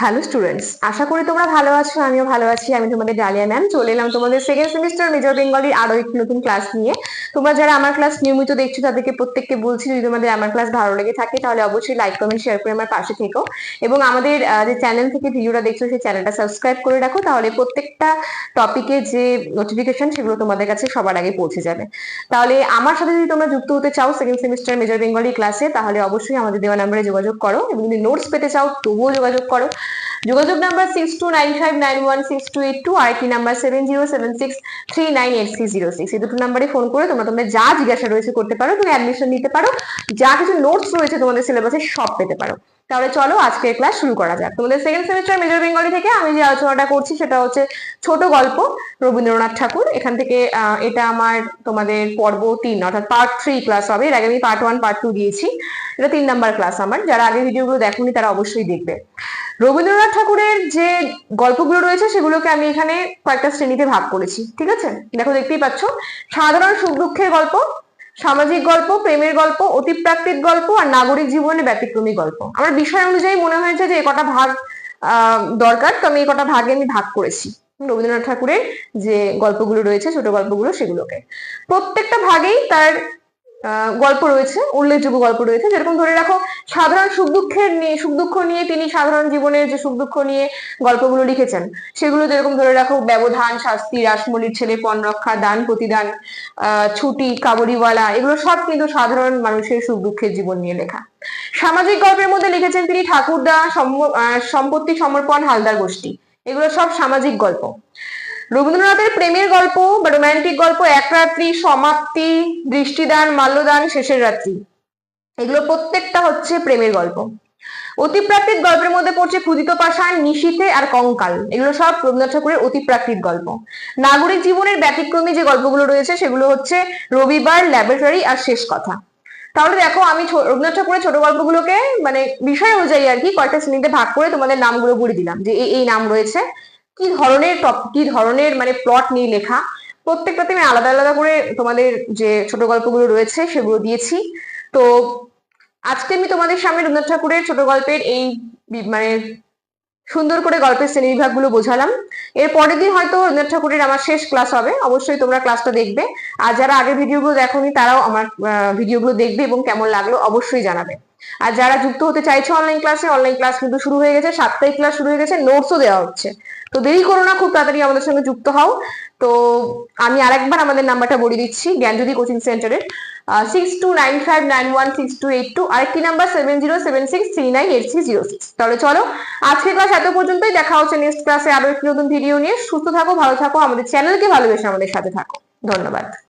Hello students আশা করি তোমরা ভালো আছো, আমিও ভালো আছি, আমি তোমাদের ডালিয়া ম্যাম চলে এলাম তোমাদের সেকেন্ড সেমিস্টার মেজর বেঙ্গলির আরও একটি নতুন ক্লাস নিয়ে। তোমরা যারা আমার ক্লাস নিয়মিত দেখছ, তাদেরকে প্রত্যেককে বলছি, যদি তোমাদের আমার ক্লাস ভালো লেগে থাকে, তাহলে অবশ্যই লাইক কমেন্ট শেয়ার করে আমার পাশে থেকো। এবং আমাদের যে চ্যানেল থেকে ভিডিওটা দেখছ, সেই চ্যানেলটা সাবস্ক্রাইব করে রাখো, তাহলে প্রত্যেকটা টপিকের যে নোটিফিকেশন সেগুলো তোমাদের কাছে সবার আগে পৌঁছে যাবে। তাহলে আমার সাথে যদি তোমরা যুক্ত হতে চাও সেকেন্ড সেমিস্টার মেজর বেঙ্গলি ক্লাসে তাহলে অবশ্যই আমাদের দেওয়া নাম্বারে যোগাযোগ করো। এবং যদি নোটস পেতে চাও, তবুও যোগাযোগ করো। যোগাযোগ number six two nine five nine one six two eight two আর একটি number seven zero seven six three nine eight three zero six এই দুটো নাম্বারে ফোন করে তোমরা তোমাদের যা জিজ্ঞাসা রয়েছে করতে পারো, তুমি অ্যাডমিশন নিতে পারো, যা কিছু নোটস রয়েছে তোমাদের সিলেবাসে সব পেতে পারো। তাহলে চলো আজকের ক্লাস শুরু করা যাক। তোমাদের সেকেন্ড সেমিস্টার মেজর বেঙ্গলি থেকে আমি যে আলোচনাটা করছি সেটা হচ্ছে ছোট গল্প, রবীন্দ্রনাথ ঠাকুর। এখান থেকে এটা আমার তোমাদের পর্ব তিন, অর্থাৎ পার্ট থ্রি ক্লাস হবে। এর আগে আমি পার্ট ওয়ান পার্ট টু দিয়েছি। এটা তিন নাম্বার ক্লাস আমার। যারা আগে ভিডিওগুলো দেখোনি তারা অবশ্যই দেখবে। রবীন্দ্রনাথ ঠাকুরের যে গল্পগুলো রয়েছে, সেগুলোকে আমি এখানে কয়েকটা শ্রেণীতে ভাগ করেছি, ঠিক আছে? দেখো, দেখতেই পাচ্ছ। সাধারণ সুখ দুঃখের গল্প, সামাজিক গল্প, প্রেমের গল্প, অতিপ্রাকৃত গল্প আর নাগরিক জীবনে ব্যতিক্রমী গল্প। আমার বিষয় অনুযায়ী মনে হয়েছে যে কটা ভাগ দরকার, তো আমি এই কটা ভাগে আমি ভাগ করেছি। রবীন্দ্রনাথ ঠাকুরের যে গল্পগুলো রয়েছে, ছোট গল্পগুলো, সেগুলোকে। প্রত্যেকটা ভাগেই তার গল্প রয়েছে, উল্লেখযোগ্য গল্প রয়েছে। যেরকম ধরে রাখো, সাধারণ সুখ দুঃখের নিয়ে, সুখ দুঃখ নিয়ে তিনি সাধারণ জীবনের যে সুখ দুঃখ নিয়ে গল্পগুলো লিখেছেন, সেগুলো যেরকম ধরে রাখো, ব্যবধান, শাস্তি, রাসমলির ছেলে, পণ রক্ষা, দান, প্রতিদান ছুটি, কাবুলিওয়ালা, এগুলো সব কিন্তু সাধারণ মানুষের সুখ দুঃখের জীবন নিয়ে লেখা। সামাজিক গল্পের মধ্যে লিখেছেন তিনি ঠাকুরদা সম- সম্পত্তি সমর্পণ, হালদার গোষ্ঠী। এগুলো সব সামাজিক গল্প। রবীন্দ্রনাথের প্রেমের গল্প বা রোমান্টিক গল্প, এক রাত্রি, সমাপ্তি, দৃষ্টিদান, মাল্যদান, শেষের রাত্রি। এগুলো প্রত্যেকটা হচ্ছে প্রেমের গল্প। অতিপ্রাকৃত গল্পের মধ্যে পড়ছে ক্ষুদিত পাষাণ, নিশীথে আর কঙ্কাল। এগুলো সব রবীন্দ্রনাথ ঠাকুরের অতিপ্রাকৃত গল্প। নাগরিক জীবনের ব্যতিক্রমী যে গল্পগুলো রয়েছে, সেগুলো হচ্ছে রবিবার, ল্যাবরেটরি আর শেষ কথা। তাহলে দেখো, আমি রবীন্দ্রনাথ ঠাকুরের ছোট গল্পগুলোকে মানে বিষয় অনুযায়ী আর কি কয়েকটা শ্রেণীতে ভাগ করে তোমাদের নামগুলো বলে দিলাম যে এই নাম রয়েছে। কি ধরনের টপ- কি ধরনের মানে প্লট নিয়ে লেখা? প্রত্যেকটাতে আমি আলাদা আলাদা করে তোমাদের যে ছোট গল্পগুলো রয়েছে সেগুলো দিয়েছি। তো আজকে আমি তোমাদের সামনে রবীন্দ্রনাথ ঠাকুরের ছোট গল্পের এই মানে সুন্দর করে গল্পের শ্রেণি বিভাগগুলো বোঝালাম। এর পরের দিন হয়তো রবীন্দ্রনাথ ঠাকুরের আমার শেষ ক্লাস হবে, অবশ্যই তোমরা ক্লাসটা দেখবে। আর যারা আগের ভিডিওগুলো দেখোনি, তারাও আমার ভিডিওগুলো দেখবে এবং কেমন লাগল অবশ্যই জানাবে। আর যারা যুক্ত হতে চাইছে অনলাইন ক্লাসে অনলাইন ক্লাস কিন্তু শুরু হয়ে গেছে সাতটাই ক্লাস শুরু হয়ে গেছে নোটসও দেওয়া হচ্ছে। তো দেরি করো না, খুব তাড়াতাড়ি আমাদের সঙ্গে যুক্ত হও। তো আমি আরেকবার আমাদের নাম্বারটা বলে দিচ্ছি, জ্ঞানজ্যোতি কোচিং সেন্টারের six two nine five nine one six two eight two আরেকটি number seven zero seven six three nine eight three zero six তাহলে চলো, আজকের ক্লাস এত পর্যন্তই, দেখা হচ্ছে নেক্সট ক্লাসে আরও একটি নতুন ভিডিও নিয়ে। সুস্থ থাকো, ভালো থাকো, আমাদের চ্যানেলকে ভালোবেসে আমাদের সাথে থাকো। ধন্যবাদ।